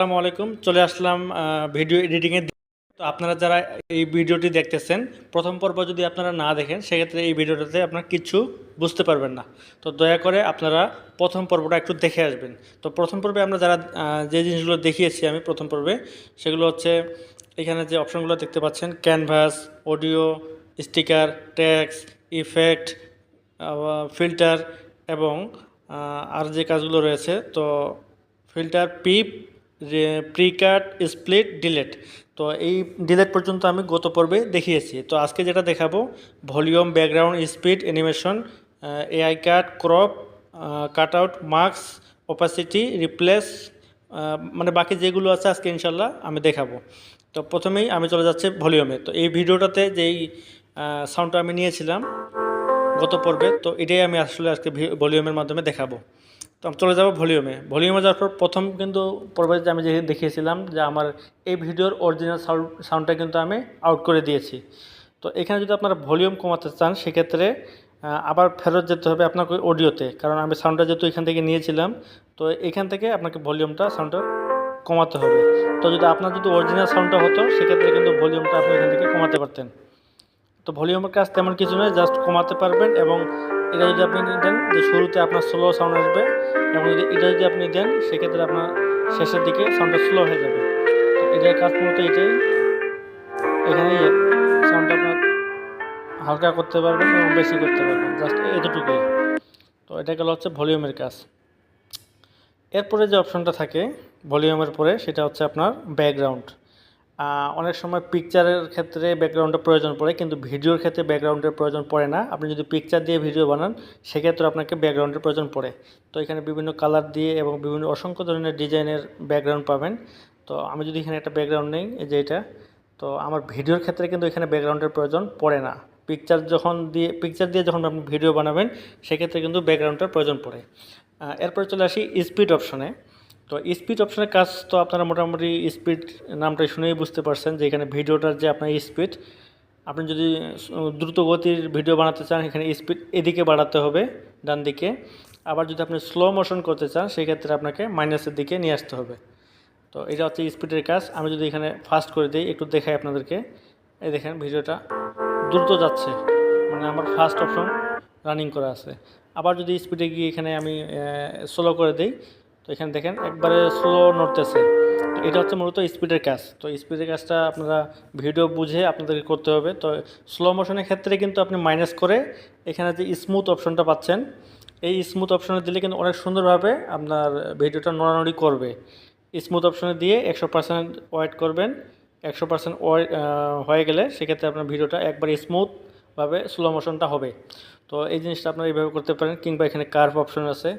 আসসালামু আলাইকুম। চলে আসলাম ভিডিও এডিটিংয়ের। তো আপনারা যারা এই ভিডিওটি দেখতেছেন, প্রথম পর্ব যদি আপনারা না দেখেন, সেক্ষেত্রে এই ভিডিওটাতে আপনারা কিছু বুঝতে পারবেন না। তো দয়া করে আপনারা প্রথম পর্বটা একটু দেখে আসবেন। তো প্রথম পর্বে আমরা যারা যে জিনিসগুলো দেখিয়েছি আমি প্রথম পর্বে, সেগুলো হচ্ছে এখানে যে অপশনগুলো দেখতে পাচ্ছেন, canvas, audio, sticker, text, effect filter এবং আর যে কাজগুলো রয়েছে, তো filter, PIP precut split delete তো এই ডিলেট পর্যন্ত আমি গত পর্বে দেখিয়েছি। তো আজকে যেটা দেখাবো volume background speed animation AI cut crop cut out marks opacity replace মানে বাকি যেগুলো আছে আজকে ইনশাল্লাহ আমি দেখাবো। তো প্রথমেই আমি চলে যাচ্ছি ভলিউমে তো এই ভিডিওটাতে যেই সাউন্ডটা আমি নিয়েছিলাম গত পর্বে, তো এটাই আমি আসলে আজকে ভলিউমের মাধ্যমে দেখাবো। তো আমি চলে যাব ভলিউমে। ভলিউমে যাওয়ার পর প্রথম কিন্তু পর্বে যে আমি যে দেখিয়েছিলাম যে আমার এই ভিডিওর অরিজিনাল সাউন্ড সাউন্ডটা কিন্তু আমি আউট করে দিয়েছি। তো এখানে যদি আপনারা ভলিউম কমাতে চান, সেক্ষেত্রে আবার ফেরত যেতে হবে আপনাকে অডিওতে। কারণ আমি সাউন্ডটা যেহেতু এখান থেকে নিয়েছিলাম, তো এখান থেকে আপনাকে ভলিউমটা সাউন্ডটা কমাতে হবে। তো যদি আপনার যদি অরিজিনাল সাউন্ডটা হতো, সেক্ষেত্রে কিন্তু ভলিউমটা আপনি এখান থেকে কমাতে পারতেন। তো ভলিউমের কাজ তেমন কিছু নয় জাস্ট কমাতে পারবেন এবং এটা যদি আপনি দেন যে শুরুতে আপনার স্লো সাউন্ড আসবে এবং যদি এটা যদি আপনি দেন, সেক্ষেত্রে আপনার শেষের দিকে সাউন্ডটা স্লো হয়ে যাবে। তো এটার কাজ মূলত এটাই। এখানে সাউন্ডটা আপনার হালকা করতে পারবেন এবং বেশি করতে পারবেন জাস্ট এতটুকুই। তো এটা গেল হচ্ছে ভলিউমের কাজ। এরপরে যে অপশনটা থাকে ভলিউমের পরে, সেটা হচ্ছে আপনার ব্যাকগ্রাউন্ড অনেক সময় পিকচারের ক্ষেত্রে ব্যাকগ্রাউন্ডের প্রয়োজন পড়ে, কিন্তু ভিডিওর ক্ষেত্রে ব্যাকগ্রাউন্ডের প্রয়োজন পড়ে না। আপনি যদি পিকচার দিয়ে ভিডিও বানান, সেক্ষেত্রে আপনাকে ব্যাকগ্রাউন্ডের প্রয়োজন পড়ে। তো এখানে বিভিন্ন কালার দিয়ে এবং বিভিন্ন অসংখ্য ধরনের ডিজাইনের ব্যাকগ্রাউন্ড পাবেন। তো আমি যদি এখানে একটা ব্যাকগ্রাউন্ড নেই, এই যে এটা, তো আমার ভিডিওর ক্ষেত্রে কিন্তু এখানে ব্যাকগ্রাউন্ডের প্রয়োজন পড়ে না। পিকচার যখন দিয়ে পিকচার দিয়ে যখন আপনি ভিডিও বানাবেন, সেক্ষেত্রে কিন্তু ব্যাকগ্রাউন্ডের প্রয়োজন পড়ে। এরপরে চলে আসি স্পিড অপশনে তো স্পিড অপশনের কাজ তো আপনারা মোটামুটি স্পিড নামটা শুনেই বুঝতে পারছেন যে এখানে ভিডিওটার যে আপনার স্পিড আপনি যদি দ্রুত গতির ভিডিও বানাতে চান, এখানে স্পিড এদিকে বাড়াতে হবে, ডান দিকে। আবার যদি আপনি স্লো মোশন করতে চান, সেক্ষেত্রে আপনাকে মাইনাসের দিকে নিয়ে আসতে হবে। তো এটা হচ্ছে স্পিডের কাজ। আমি যদি এখানে ফাস্ট করে দিই, একটু দেখাই আপনাদেরকে। এই দেখেন ভিডিওটা দ্রুত যাচ্ছে। মানে আমার ফার্স্ট অপশন রানিং করা আছে। আবার যদি স্পিডে গিয়ে এখানে আমি স্লো করে দিই এখানে দেখেন একবারে স্লো নড়তেছে। তো এটা হচ্ছে মূলত স্পিডের কাজ। তো স্পিডের কাজটা আপনারা ভিডিও বুঝে আপনাদেরকে করতে হবে। তো স্লো মোশনের ক্ষেত্রে কিন্তু আপনি মাইনাস করে এখানে যে স্মুথ অপশনটা পাচ্ছেন, এই স্মুথ অপশনে দিলে কিন্তু অনেক সুন্দরভাবে আপনার ভিডিওটা নড়ানড়ি করবে। স্মুথ অপশনে দিয়ে একশো পার্সেন্ট ওয়েট করবেন। একশো পার্সেন্ট হয়ে গেলে সেক্ষেত্রে আপনার ভিডিওটা একবার স্মুথভাবে স্লো মোশনটা হবে। তো এই জিনিসটা আপনারা এইভাবে করতে পারেন কিংবা এখানে কার্ভ অপশন আছে।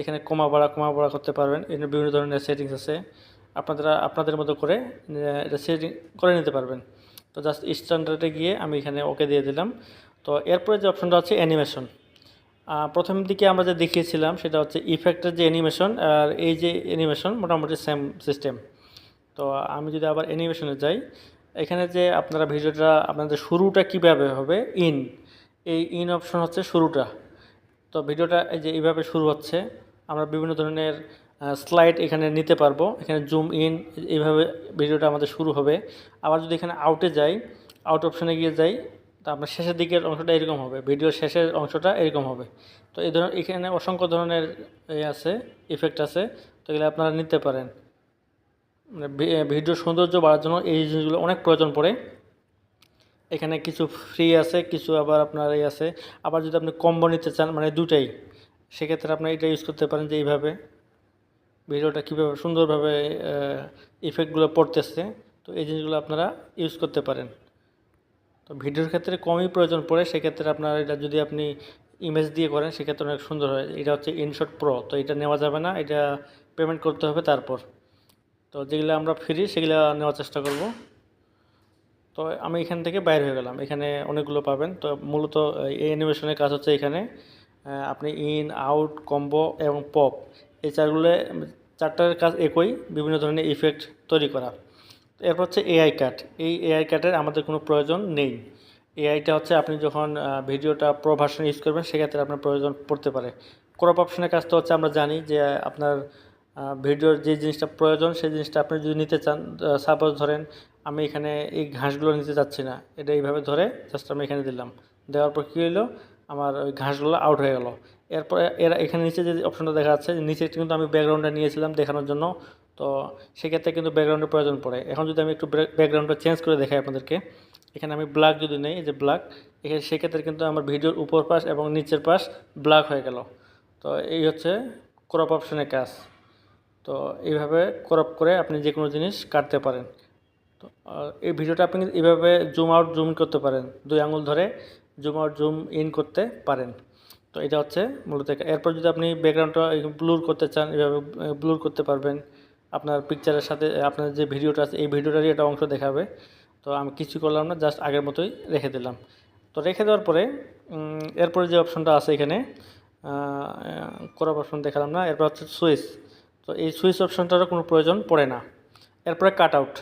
এখানে কমা বাড়া কমা বাড়া করতে পারবেন। এখানে বিভিন্ন ধরনের সেটিংস আছে। আপনারা, আপনাদের মতো করে এটা সেটিং করে নিতে পারবেন। তো জাস্ট স্ট্যান্ডার্ডে গিয়ে আমি এখানে ওকে দিয়ে দিলাম। তো এরপরে যে অপশনটা হচ্ছে অ্যানিমেশন প্রথম দিকে আমরা যে দেখিয়েছিলাম, সেটা হচ্ছে ইফেক্টের যে অ্যানিমেশন আর এই যে অ্যানিমেশন মোটামুটি সেম সিস্টেম তো আমি যদি আবার অ্যানিমেশনে যাই, এখানে যে আপনারা ভিডিওটা, আপনাদের শুরুটা কীভাবে হবে ইন এই ইন অপশন হচ্ছে শুরুটা। তো ভিডিওটা এই যে এইভাবে শুরু হচ্ছে। আমরা বিভিন্ন ধরনের স্লাইড এখানে নিতে পারব। এখানে জুম ইন এইভাবে ভিডিওটা আমাদের শুরু হবে। আবার যদি এখানে আউটে যাই আউট অপশানে গিয়ে যাই, তা আপনার শেষের দিকের অংশটা এরকম হবে ভিডিওর শেষের অংশটা এরকম হবে। তো এই ধরনের, এখানে অসংখ্য ধরনের এ আছে ইফেক্ট আছে, তো এগুলো আপনারা নিতে পারেন। মানে ভিডিও সৌন্দর্য বাড়ার জন্য এই জিনিসগুলো অনেক প্রয়োজন পড়ে। এখানে কিছু ফ্রি আছে, কিছু আবার আপনার এই আছে। আবার যদি আপনি কম্বো নিতে চান মানে দুটাই। সেক্ষেত্রে আপনি এটা ইউজ করতে পারেন যে এইভাবে ভিডিওটা কীভাবে সুন্দরভাবে ইফেক্টগুলো পড়তেছে। তো এই জিনিসগুলো আপনারা ইউজ করতে পারেন। তো ভিডিওর ক্ষেত্রে কমই প্রয়োজন পড়ে, সেক্ষেত্রে আপনার এটা যদি আপনি ইমেজ দিয়ে করেন, সেক্ষেত্রে অনেক সুন্দর হয়। এটা হচ্ছে ইনশট প্রো তো এটা নেওয়া যাবে না, এটা পেমেন্ট করতে হবে তারপর। তো যেগুলো আমরা ফ্রি সেগুলো নেওয়ার চেষ্টা করব। তো আমি এখান থেকে বাইর হয়ে গেলাম। এখানে অনেকগুলো পাবেন। তো মূলত, এই অ্যানিমেশনের কাজ হচ্ছে এখানে। আপনি ইন আউট কম্বো এবং পপ এই চারগুলো, চারটার কাজ একই, বিভিন্ন ধরনের ইফেক্ট তৈরি করা। এরপর হচ্ছে এআই কাট এই এআই কাটের আমাদের কোনো প্রয়োজন নেই। এআইটা হচ্ছে আপনি যখন ভিডিওটা প্রো ভার্সন ইউজ করবেন, সেক্ষেত্রে আপনার প্রয়োজন পড়তে পারে। ক্রপ অপশনের কাজ তো হচ্ছে আমরা জানি যে, আপনার ভিডিওর যে জিনিসটা প্রয়োজন, সেই জিনিসটা আপনি যদি নিতে চান সাপোজ ধরেন আমি এখানে এই ঘাসগুলো নিতে চাচ্ছি না, এটা এইভাবে ধরে জাস্ট আমি এখানে দিলাম। দেওয়ার পর কী হলো আমার ওই ঘাসগুলো আউট হয়ে গেল। এরপরে এরা এখানে নিচে যে অপশনটা দেখা যাচ্ছে নিচে কিন্তু আমি ব্যাকগ্রাউন্ডটা নিয়েছিলাম দেখানোর জন্য। তো সেক্ষেত্রে কিন্তু ব্যাকগ্রাউন্ডের প্রয়োজন পড়ে। এখন যদি আমি একটু ব্যাকগ্রাউন্ডটা চেঞ্জ করে দেখাই আপনাদেরকে, এখানে আমি ব্ল্যাক যদি নেই যে ব্ল্যাক এখানে সেক্ষেত্রে কিন্তু আমার ভিডিওর উপর পাশ এবং নিচের পাশ ব্ল্যাক হয়ে গেল। তো এই হচ্ছে ক্রপ অপশনের কাজ। তো এইভাবে ক্রপ করে আপনি যে কোনো জিনিস কাটতে পারেন। তো এই ভিডিওটা আপনি এইভাবে জুম আউট জুম করতে পারেন। দুই আঙুল ধরে জুম আউট জুম ইন করতে পারেন। তো এটা হচ্ছে মূলত এরপর যদি আপনি ব্যাকগ্রাউন্ডটা ব্লুর করতে চান, এভাবে ব্লুর করতে পারবেন। আপনার পিকচারের সাথে আপনার যে ভিডিওটা আছে, এই ভিডিওটারই একটা অংশ দেখাবে। তো আমি কিছু করলাম না জাস্ট আগের মতোই রেখে দিলাম। তো রেখে দেওয়ার পরে এরপরে যে অপশনটা আছে এখানে করার অপশন দেখালাম না। এরপর হচ্ছে সুইচ। তো এই সুইচ অপশনটারও কোনো প্রয়োজন পড়ে না। এরপরে কাট আউট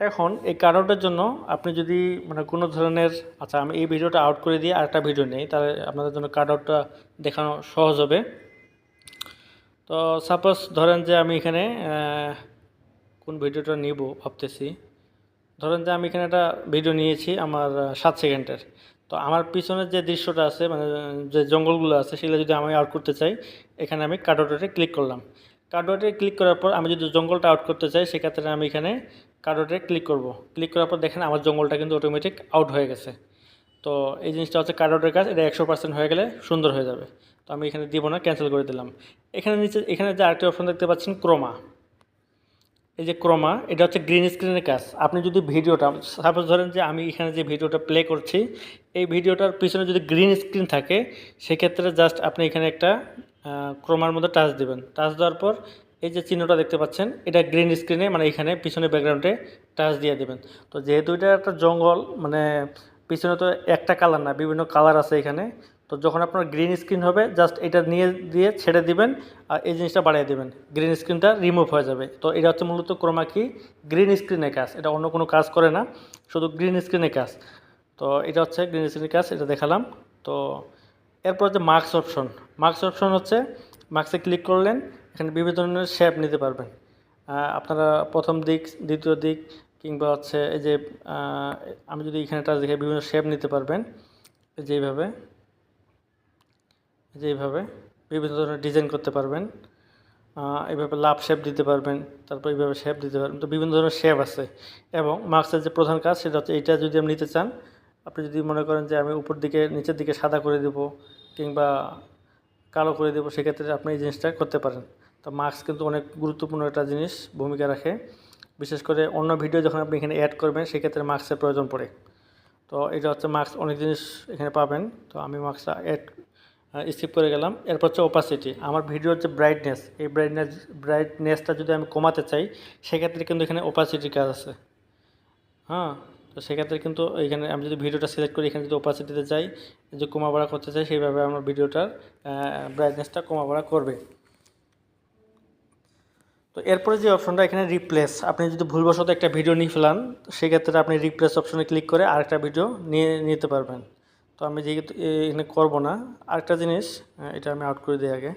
এখন এই কাট আউটের জন্য আপনি যদি মানে কোনো ধরনের আচ্ছা আমি এই ভিডিওটা আউট করে দিয়ে আরেকটা ভিডিও নেই, তাহলে আপনাদের জন্য কাট আউটটা দেখানো সহজ হবে। তো সাপোজ ধরেন যে আমি এখানে কোন ভিডিওটা নিব ভাবতেছি। ধরেন যে আমি এখানে একটা ভিডিও নিয়েছি আমার সাত সেকেন্ডের। তো আমার পিছনের যে দৃশ্যটা আছে মানে যে জঙ্গলগুলো আছে, সেগুলো যদি আমি আউট করতে চাই, এখানে আমি কাটআউটে ক্লিক করলাম। কাটআউটে ক্লিক করার পর আমি যদি জঙ্গলটা আউট করতে চাই, সেক্ষেত্রে আমি এখানে কাটআউটে ক্লিক করব। ক্লিক করার পর দেখেন আমার জঙ্গলটা কিন্তু অটোমেটিক আউট হয়ে গেছে। তো এই জিনিসটা হচ্ছে কাটআউটের কাজ, এটা একশো পার্সেন্ট হয়ে গেলে সুন্দর হয়ে যাবে। তো আমি এখানে দিব না ক্যান্সেল করে দিলাম। এখানে নিচে, এখানে যে আরেকটি অপশন দেখতে পাচ্ছেন, ক্রোমা। এই যে ক্রোমা, এটা হচ্ছে গ্রিন স্ক্রিনের কাজ। আপনি যদি ভিডিওটা সাপোজ ধরেন যে আমি এখানে যে ভিডিওটা প্লে করছি, এই ভিডিওটার পিছনে যদি গ্রিন স্ক্রিন থাকে, সেক্ষেত্রে জাস্ট আপনি এখানে একটা ক্রোমার মধ্যে টাচ দিবেন। টাচ দেওয়ার পর এই যে চিহ্নটা দেখতে পাচ্ছেন, এটা গ্রিন স্ক্রিনে মানে এখানে পিছনে ব্যাকগ্রাউন্ডে টাচ দিয়ে দিবেন। তো যেহেতু এটা একটা জঙ্গল মানে পিছনে তো একটা কালার না, বিভিন্ন কালার আছে এখানে। তো যখন আপনার গ্রিন স্ক্রিন হবে জাস্ট এটা নিয়ে, দিয়ে ছেড়ে দিবেন আর এই জিনিসটা বাড়িয়ে দিবেন। গ্রিন স্ক্রিনটা রিমুভ হয়ে যাবে। তো এটা হচ্ছে মূলত ক্রোমা কি গ্রিন স্ক্রিনের কাজ। এটা অন্য কোনো কাজ করে না, শুধু গ্রিন স্ক্রিনের কাজ। তো এটা হচ্ছে গ্রিন স্ক্রিনের কাজ, এটা দেখালাম। তো এরপর হচ্ছে মার্কস অপশন মার্কস অপশন হচ্ছে মার্কসে ক্লিক করলেন এখানে বিভিন্ন ধরনের শেপ নিতে পারবেন। আপনারা প্রথম দিক, দ্বিতীয় দিক কিংবা হচ্ছে এই যে আমি যদি এখানে টাচ দেখে বিভিন্ন শেপ নিতে পারবেন, এই যে এইভাবে, এই যে এইভাবে বিভিন্ন ধরনের ডিজাইন করতে পারবেন। এইভাবে লাভ শেপ দিতে পারবেন, তারপর এইভাবে শেপ দিতে পারবেন, তো বিভিন্ন ধরনের শেপ আছে। এবং মাস্কের যে প্রধান কাজ সেটা হচ্ছে এইটা যদি আপনি নিতে চান, আপনি যদি মনে করেন যে আমি উপর দিকে, নিচের দিকে সাদা করে দেব কিংবা কালো করে দেবো, সেক্ষেত্রে আপনি এই জিনিসটা করতে পারেন। তো মার্কস কিন্তু অনেক গুরুত্বপূর্ণ একটা জিনিস, ভূমিকা রাখে। বিশেষ করে অন্য ভিডিও যখন আপনি এখানে অ্যাড করবেন, সেক্ষেত্রে মার্কসের প্রয়োজন পড়ে। তো এটা হচ্ছে মার্কস অনেক জিনিস এখানে পাবেন। তো আমি মার্কসটা অ্যাড স্কিপ করে গেলাম। এরপর হচ্ছে ওপাসিটি আমার ভিডিওর যে ব্রাইটনেস এই ব্রাইটনেস ব্রাইটনেসটা যদি আমি কমাতে চাই, সেক্ষেত্রে কিন্তু এখানে ওপাসিটির কাজ আছে। হ্যাঁ তো সেক্ষেত্রে কিন্তু এখানে আমি যদি ভিডিওটা সিলেক্ট করি, এখানে যদি ওপাসিটিতে যাই, যে কমা বাড়া করতে চাই, সেইভাবে আমার ভিডিওটার ব্রাইটনেসটা কমা বাড়া করবে। তো এরপরে যে অপশনটা এখানে রিপ্লেস আপনি যদি ভুলবশত একটা ভিডিও নিয়ে ফেলান, সেক্ষেত্রে আপনি রিপ্লেস অপশনে ক্লিক করে আরেকটা ভিডিও নিয়ে, নিতে পারবেন। তো আমি যেহেতু এখানে করব না, আরেকটা জিনিস এটা আমি আউট করে দিই আগে।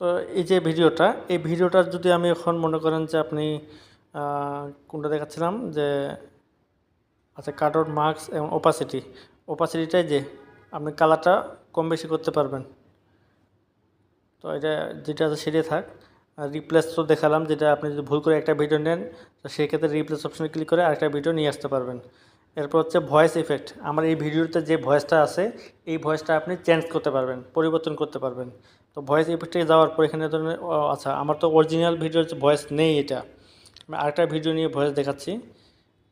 তো এই যে ভিডিওটা এই ভিডিওটার যদি আমি এখন মনে করেন যে আপনি কোনটা দেখাচ্ছিলাম? যে আচ্ছা কাট মার্কস এবং ওপাসিটি ওপাসিটিটাই যে, আপনি কালারটা কম বেশি করতে পারবেন। তো এটা যেটা আছে সেটাই থাক। রিপ্লেস তো দেখালাম যেটা আপনি যদি ভুল করে একটা ভিডিও নেন তো সেক্ষেত্রে রিপ্লেস অপশনে ক্লিক করে আরেকটা ভিডিও নিয়ে আসতে পারবেন। এরপর হচ্ছে ভয়েস ইফেক্ট আমার এই ভিডিওতে যে ভয়েসটা আছে এই ভয়েসটা আপনি চেঞ্জ করতে পারবেন পরিবর্তন করতে পারবেন। তো ভয়েস ইফেক্টে যাওয়ার পর এখানে ধরনের ও, আচ্ছা আমার তো অরিজিনাল ভিডিওর ভয়েস নেই এটা। আমি আরেকটা ভিডিও নিয়ে ভয়েস দেখাচ্ছি।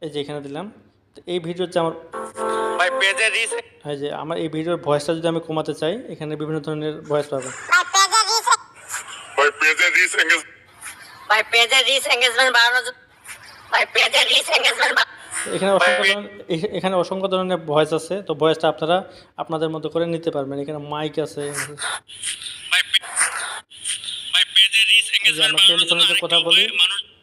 এই যে এখানে দিলাম। তো এই ভিডিও হচ্ছে আমার ভাই পেজে রিস এই যে আমার এই ভিডিওর ভয়েসটা যদি আমি কমাতে চাই এখানে বিভিন্ন ধরনের ভয়েস পাবেন ভাই ভাই পেজে রিচ এঙ্গেজমেন্ট বাড়ানোর জন্য ভাই পেজে রিচ এখানে অসংখ্য ধরনের এখানে অসংখ্য ধরনের ভয়েস আছে তো ভয়েসটা আপনারা আপনাদের মতো করে নিতে পারবেন। এখানে মাইক আছে। আমরা টেলিফোনে যে কথা বলি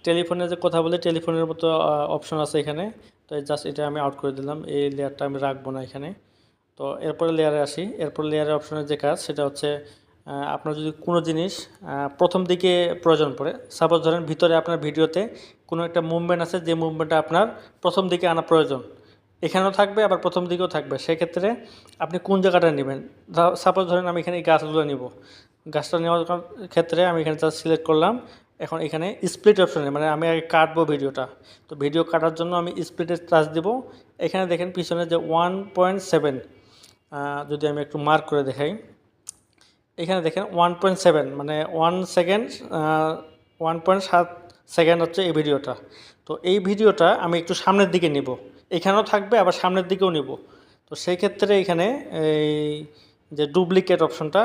টেলিফোনে যে কথা বলি টেলিফোনের মতো অপশন আছে এখানে। তো জাস্ট এটা আমি আউট করে দিলাম। এই লেয়ারটা আমি রাখব না এখানে। তো এরপরে লেয়ারে আসি। এরপর লেয়ারের অপশনের যে কাজ সেটা হচ্ছে আপনার যদি কোনো জিনিস প্রথম দিকে প্রয়োজন পড়ে সাপোজ ধরেন ভিতরে আপনার ভিডিওতে কোনো একটা মুভমেন্ট আছে, যে মুভমেন্টটা আপনার প্রথম দিকে আনা প্রয়োজন। এখানেও থাকবে, আবার প্রথম দিকেও থাকবে। সেক্ষেত্রে আপনি কোন জায়গাটা নেবেন? সাপোজ ধরেন আমি এখানে এই গাছগুলো নিব। গাছটা নেওয়ার ক্ষেত্রে আমি এখানে জাস্ট সিলেক্ট করলাম, এখন এখানে স্প্লিট অপশনে মানে আমি আগে কাটবো ভিডিওটা। তো ভিডিও কাটার জন্য আমি স্প্লিটে টাচ দিব। এখানে দেখেন পিছনে যে ওয়ান পয়েন্ট সেভেন যদি আমি একটু মার্ক করে দেখাই। এখানে দেখেন ওয়ান পয়েন্ট সেভেন মানে ওয়ান সেকেন্ড ওয়ান পয়েন্ট সাত সেকেন্ড হচ্ছে এই ভিডিওটা। তো এই ভিডিওটা আমি একটু সামনের দিকে নিব। এখানেও থাকবে, আবার সামনের দিকেও নিব। তো সেই ক্ষেত্রে এখানে এই যে ডুপ্লিকেট অপশনটা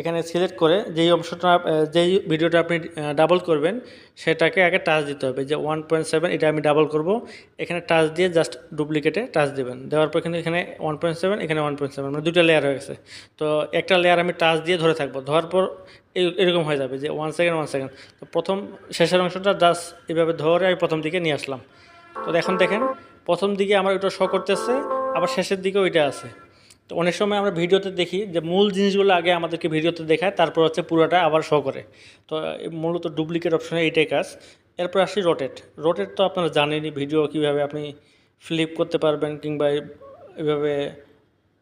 এখানে সিলেক্ট করে যেই অংশটা, যেই ভিডিওটা আপনি ডাবল করবেন, সেটাকে আগে টাচ দিতে হবে। যে ওয়ান পয়েন্ট সেভেন এটা আমি ডাবল করব। এখানে টাচ দিয়ে জাস্ট ডুপ্লিকেটে টাচ দেবেন। দেওয়ার পর কিন্তু এখানে ওয়ান পয়েন্ট সেভেন এখানে ওয়ান পয়েন্ট সেভেন মানে দুটো লেয়ার হয়ে গেছে। তো একটা লেয়ার আমি টাচ দিয়ে ধরে থাকব। ধরার পর এরকম হয়ে যাবে যে ওয়ান সেকেন্ড ওয়ান সেকেন্ড তো প্রথম, শেষের অংশটা জাস্ট এভাবে ধরে আমি প্রথম দিকে নিয়ে আসলাম। তো এখন দেখেন, প্রথম দিকে আমার ওইটা শো করতেছে, আবার শেষের দিকেও ওইটা আছে। তো অনেক সময় আমরা ভিডিওতে দেখি যে মূল জিনিসগুলো আগে আমাদেরকে ভিডিওতে দেখায়, তারপর হচ্ছে পুরোটা আবার শো করে। তো মূলত ডুপ্লিকেট অপশনে এইটাই কাজ। এরপর আসি রোটেট রোটেট তো আপনারা জানেনই ভিডিও কীভাবে আপনি ফ্লিপ করতে পারবেন কিংবা এই- এইভাবে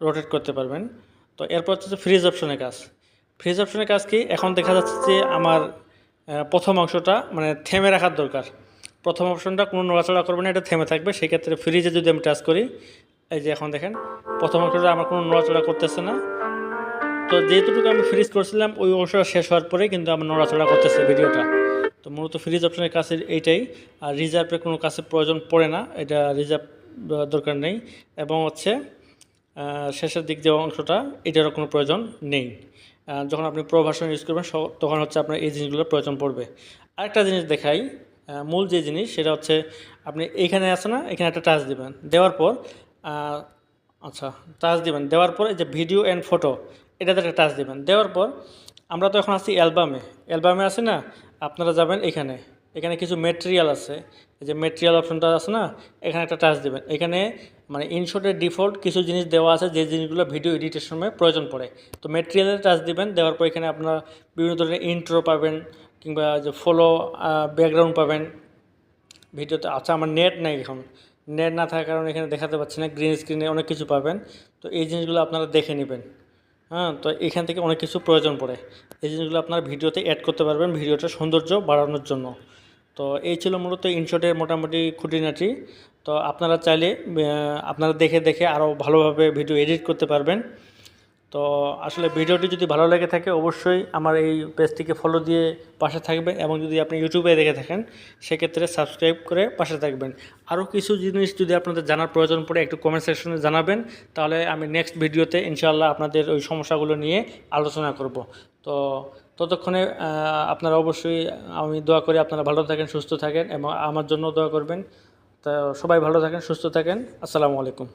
রোটেট করতে পারবেন। তো এরপর হচ্ছে ফ্রিজ অপশনের কাজ। ফ্রিজ অপশনের কাজ কি? এখন দেখা যাচ্ছে যে আমার প্রথম অংশটা মানে থেমে রাখার দরকার। প্রথম অপশনটা কোনো নড়াচড়া করবে না, এটা থেমে থাকবে। সেক্ষেত্রে ফ্রিজে যদি আমি টাচ করি এই যে এখন দেখেন, প্রথম অংশটা আমার কোনো নড়াচড়া করতেছে না। তো যেহেতুটুকু আমি ফ্রিজ করছিলাম, ওই অংশটা শেষ হওয়ার পরে কিন্তু আমার নড়াচড়া করতেছে ভিডিওটা। তো মূলত ফ্রিজ অপশনের কাছে এইটাই। আর রিজার্ভের কোনো কাছে প্রয়োজন পড়ে না, এটা রিজার্ভ দরকার নেই। এবং হচ্ছে শেষের দিক যে অংশটা, এটারও কোনো প্রয়োজন নেই। যখন আপনি প্রো ভার্সন ইউজ করবেন তখন হচ্ছে আপনার এই জিনিসগুলোর প্রয়োজন পড়বে। আরেকটা জিনিস দেখাই মূল যে জিনিস, সেটা হচ্ছে, আপনি এইখানে আছে না, এখানে একটা টাচ দিবেন। দেওয়ার পর আচ্ছা টাচ দিবেন। দেওয়ার পর এই যে ভিডিও অ্যান্ড ফটো এটাতে একটা টাচ দিবেন। দেওয়ার পর আমরা তো এখন আছি অ্যালবামে অ্যালবামে আছে না? আপনারা যাবেন এখানে। এখানে কিছু মেটেরিয়াল আছে। এই যে মেটেরিয়াল অপশনটা আছে না? এখানে একটা টাচ দিবেন। এখানে মানে ইনশটের ডিফল্ট কিছু জিনিস দেওয়া আছে যে জিনিসগুলো ভিডিও এডিটের সময় প্রয়োজন পড়ে। তো মেটেরিয়ালে টাচ দিবেন। দেওয়ার পর এখানে আপনারা বিভিন্ন ধরনের ইন্ট্রো পাবেন কিংবা যে ফলো ব্যাকগ্রাউন্ড পাবেন। ভিডিওতে আচ্ছা আমার নেট নাই এখন। নেট না থাকার কারণে এখানে দেখাতে পাচ্ছি না গ্রিন স্ক্রিনে অনেক কিছু পাবেন। তো এই জিনিসগুলো আপনারা দেখে নেবেন। হ্যাঁ তো এখান থেকে অনেক কিছু প্রয়োজন পড়ে। এই জিনিসগুলো আপনারা ভিডিওতে অ্যাড করতে পারবেন ভিডিওটা সৌন্দর্য বাড়ানোর জন্য। তো এই ছিল মূলত ইনশটের মোটামুটি খুঁটিনাটি। তো আপনারা চাইলে আপনারা দেখে দেখে আরও ভালোভাবে ভিডিও এডিট করতে পারবেন। তো আসলে ভিডিওটি যদি ভালো লেগে থাকে, অবশ্যই আমার এই পেজটিকে ফলো দিয়ে পাশে থাকবেন এবং যদি আপনি ইউটিউবে দেখে থাকেন, সেক্ষেত্রে সাবস্ক্রাইব করে পাশে থাকবেন। আরও কিছু জিনিস যদি আপনাদের জানার প্রয়োজন পড়ে, একটু কমেন্ট সেকশনে জানাবেন, তাহলে আমি নেক্সট ভিডিওতে ইনশাআল্লাহ আপনাদের ওই সমস্যাগুলো নিয়ে আলোচনা করব। তো ততক্ষণে আপনারা অবশ্যই আমি দোয়া করি আপনারা ভালো থাকেন, সুস্থ থাকেন এবং আমার জন্য দোয়া করবেন। তো সবাই ভালো থাকেন, সুস্থ থাকেন। আসসালামু আলাইকুম।